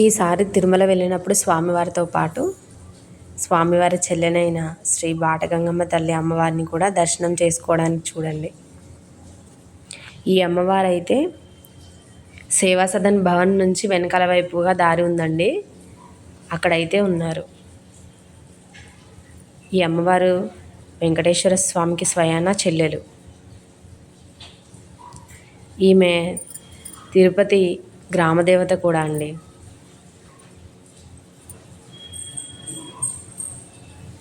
ఈసారి తిరుమల వెళ్ళినప్పుడు స్వామివారితో పాటు స్వామివారి చెల్లెనైన శ్రీ బాటగంగమ్మ తల్లి అమ్మవారిని కూడా దర్శనం చేసుకోవడానికి చూడండి. ఈ అమ్మవారు అయితే సేవా సదన్ భవన్ నుంచి వెనకాల వైపుగా దారి ఉందండి. అక్కడైతే ఉన్నారు. ఈ అమ్మవారు వెంకటేశ్వర స్వామికి స్వయాన చెల్లెలు. ఈమె తిరుపతి గ్రామదేవత కూడా అండి.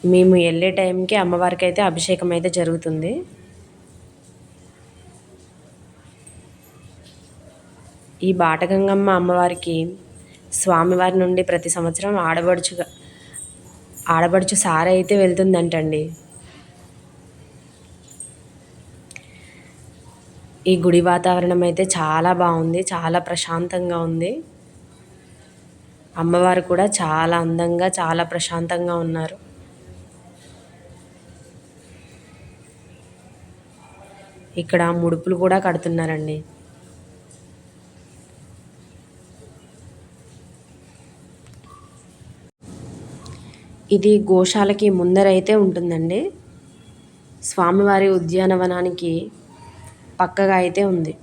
మేము వెళ్ళే టైంకి అమ్మవారికి అయితే అభిషేకం అయితే జరుగుతుంది. ఈ బాటగంగమ్మ అమ్మవారికి స్వామివారి నుండి ప్రతి సంవత్సరం ఆడబడుచుగా ఆడబడుచు సారైతే అయితే వెళ్తుందంటండి. ఈ గుడి వాతావరణం అయితే చాలా బాగుంది చాలా ప్రశాంతంగా ఉంది. అమ్మవారు కూడా చాలా అందంగా చాలా ప్రశాంతంగా ఉన్నారు. ఇక్కడ ముడుపులు కూడా కడుతున్నారండి. ఇది గోశాలకి ముందరైతే ఉంటుందండి. స్వామివారి ఉద్యానవనానికి పక్కగా అయితే ఉంది.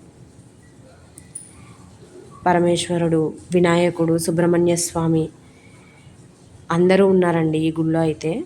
పరమేశ్వరుడు వినాయకుడు సుబ్రహ్మణ్య స్వామి అందరూ ఉన్నారండి ఈ గుళ్ళో అయితే.